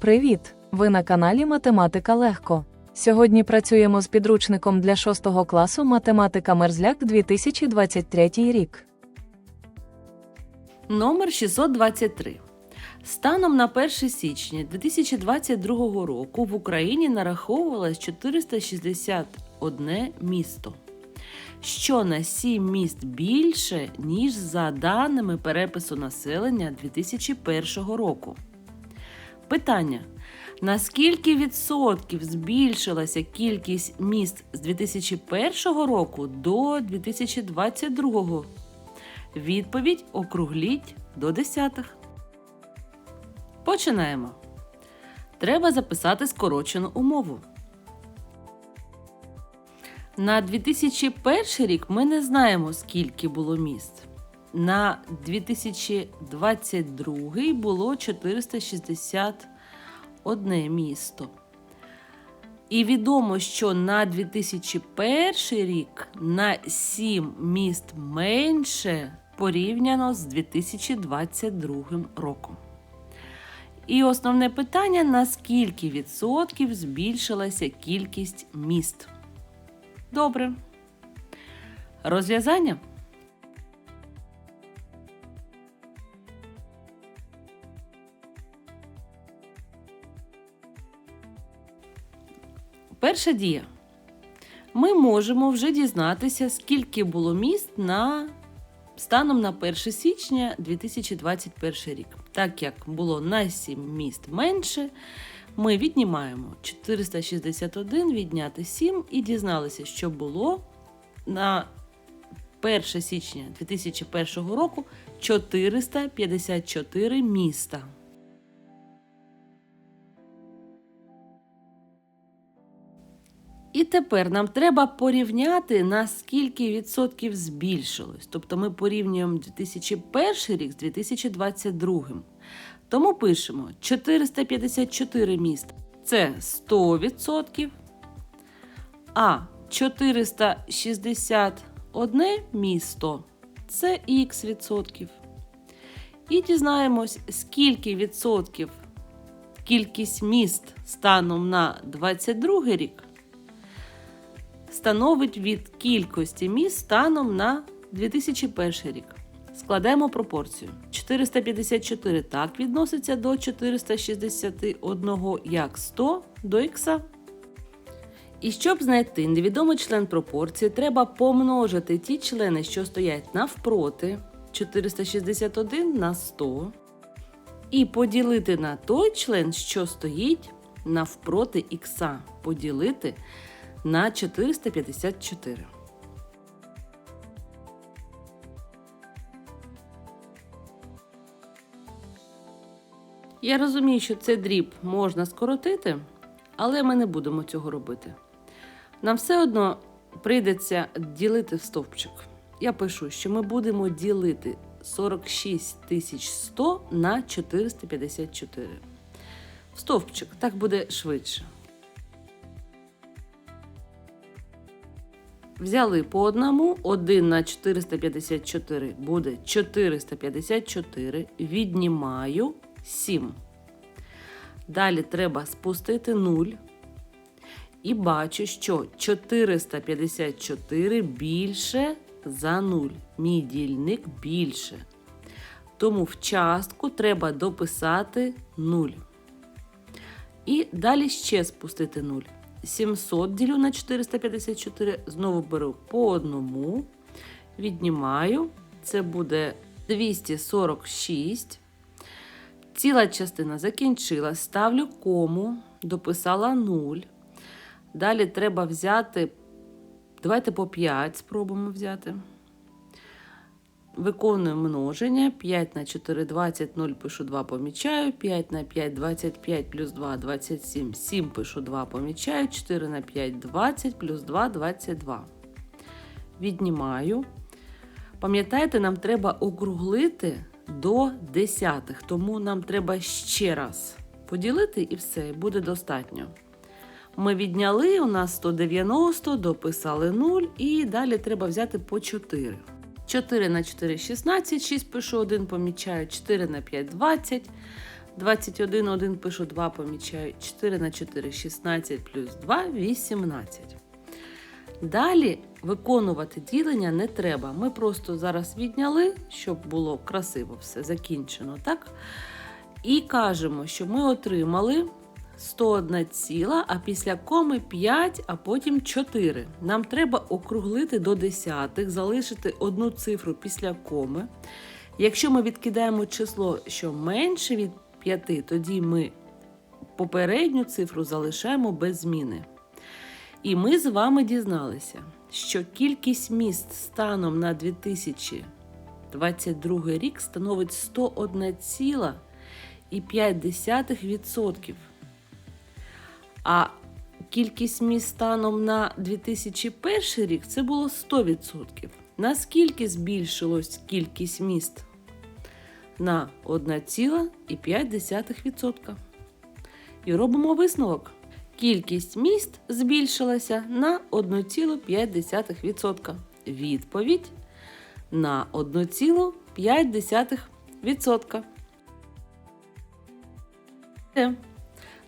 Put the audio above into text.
Привіт! Ви на каналі Математика Легко. Сьогодні працюємо з підручником для 6 класу Математика Мерзляк 2023 рік. Номер 623. Станом на 1 січня 2022 року в Україні нараховувалось 461 місто, що на 7 міст більше, ніж за даними перепису населення 2001 року. Питання. Наскільки відсотків збільшилася кількість міст з 2001 року до 2022 Відповідь округліть до десятих. Починаємо. Треба записати скорочену умову. На 2001 рік ми не знаємо, скільки було міст. На 2022 було 461 місто. І відомо, що на 2001 рік на 7 міст менше порівняно з 2022 роком. І основне питання: на скільки відсотків збільшилася кількість міст? Добре. Розв'язання. Перша дія. Ми можемо вже дізнатися, скільки було міст на станом на 1 січня 2021 рік. Так як було на 7 міст менше, ми віднімаємо 461 відняти 7 і дізналися, що було на 1 січня 2001 року 454 міста. І тепер нам треба порівняти, на скільки відсотків збільшилось. Тобто ми порівнюємо 2001 рік з 2022. Тому пишемо 454 міста це 100%, а 461 місто це х відсотків. І дізнаємось, скільки відсотків кількість міст станом на 22 рік становить від кількості міст станом на 2001 рік. Складаємо пропорцію. 454 так відноситься до 461 як 100 до х. І щоб знайти невідомий член пропорції, треба помножити ті члени, що стоять навпроти 461 на 100, і поділити на той член, що стоїть навпроти х. Поділити на 454. Я розумію, що цей дріб можна скоротити, але ми не будемо цього робити. Нам все одно прийдеться ділити стовпчик. Я пишу, що ми будемо ділити 46 100 на 454. В стовпчик так буде швидше. Взяли по одному, 1 на 454 буде 454, віднімаю 7. Далі треба спустити 0. І бачу, що 454 більше за 0. Мій дільник більше. Тому в частку треба дописати 0. І далі ще спустити 0. 700 ділю на 454, знову беру по одному, віднімаю, це буде 246. Ціла частина закінчила, ставлю кому, дописала 0. Далі треба взяти, давайте по 5 спробуємо взяти. Виконую множення. 5 на 4 20, 0 пишу 2, помічаю. 5 на 5 25 плюс 2 27, 7 пишу 2, помічаю. 4 на 5 20 плюс 2 22. Віднімаю. Пам'ятаєте, нам треба округлити до десятих, тому нам треба ще раз поділити і все, буде достатньо. Ми відняли, у нас 190, дописали 0, і далі треба взяти по 4. 4 на 4 16, 6 пишу 1, помічаю, 4 на 5 20, 21, 1 пишу 2, помічаю 4 на 4, 16 плюс 2, 18. Далі виконувати ділення не треба. Ми просто зараз відняли, щоб було красиво все закінчено, так? І кажемо, що ми отримали 101 ціла, а після коми 5, а потім 4. Нам треба округлити до десятих, залишити одну цифру після коми. Якщо ми відкидаємо число, що менше від 5, тоді ми попередню цифру залишаємо без зміни. І ми з вами дізналися, що кількість міст станом на 2022 рік становить 101,5%. А кількість міст станом на 2001 рік це було 100%. Наскільки збільшилась кількість міст? На 1,5%. І робимо висновок. Кількість міст збільшилася на 1,5%. Відповідь на 1,5%.